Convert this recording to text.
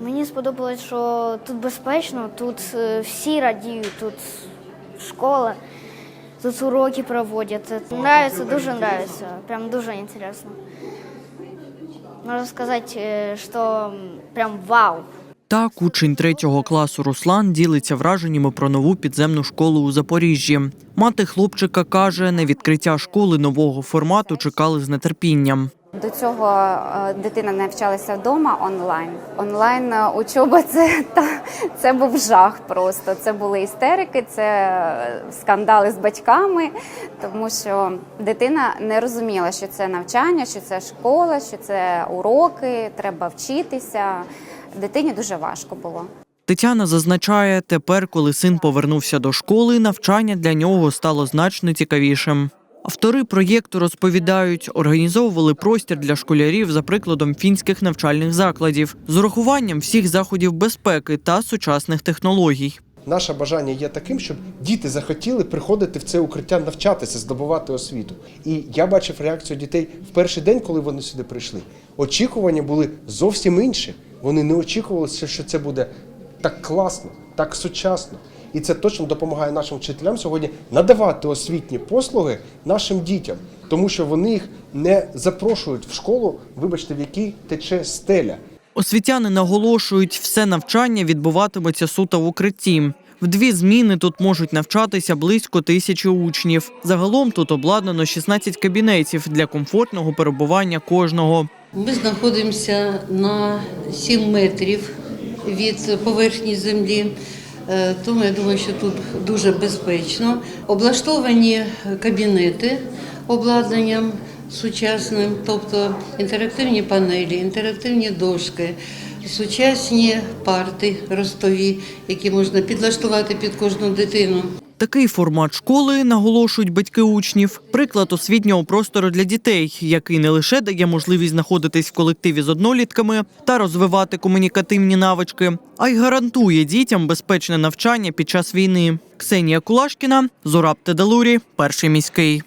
Мені сподобалось, що тут безпечно, тут е, всі радіють, тут школа, тут уроки проводять. Нравится, дуже нравится, прям дуже інтересно. Можна сказати, е, що прям вау. Так, учень третього класу Руслан ділиться враженнями про нову підземну школу у Запоріжжі. Мати хлопчика каже, на відкриття школи нового формату чекали з нетерпінням. До цього е, дитина навчалася вдома онлайн. Онлайн е, учоба це та це був жах. Просто це були істерики, це е, скандали з батьками, тому що дитина не розуміла, що це навчання, що це школа, що це уроки, треба вчитися. Дитині дуже важко було. Тетяна зазначає, тепер, коли син повернувся до школи, навчання для нього стало значно цікавішим. Автори проєкту розповідають, організовували простір для школярів за прикладом фінських навчальних закладів з урахуванням всіх заходів безпеки та сучасних технологій. Наше бажання є таким, щоб діти захотіли приходити в це укриття, навчатися, здобувати освіту. І я бачив реакцію дітей в перший день, коли вони сюди прийшли. Очікування були зовсім інші. Вони не очікували, що це буде так класно, так сучасно. І це точно допомагає нашим вчителям сьогодні надавати освітні послуги нашим дітям, тому що вони їх не запрошують в школу, вибачте, в якій тече стеля. Освітяни наголошують, все навчання відбуватиметься суто в укритті. В дві зміни тут можуть навчатися близько тисячі учнів. Загалом тут обладнано 16 кабінетів для комфортного перебування кожного. Ми знаходимося на 7 метрів від поверхні землі, тому я думаю, що тут дуже безпечно. Облаштовані кабінети обладнанням сучасним, тобто інтерактивні панелі, інтерактивні дошки, сучасні парти ростові, які можна підлаштувати під кожну дитину. Такий формат школи, наголошують батьки учнів, приклад освітнього простору для дітей, який не лише дає можливість знаходитись в колективі з однолітками та розвивати комунікативні навички, а й гарантує дітям безпечне навчання під час війни. Ксенія Кулашкіна, Зураб Тедалурі, перший міський.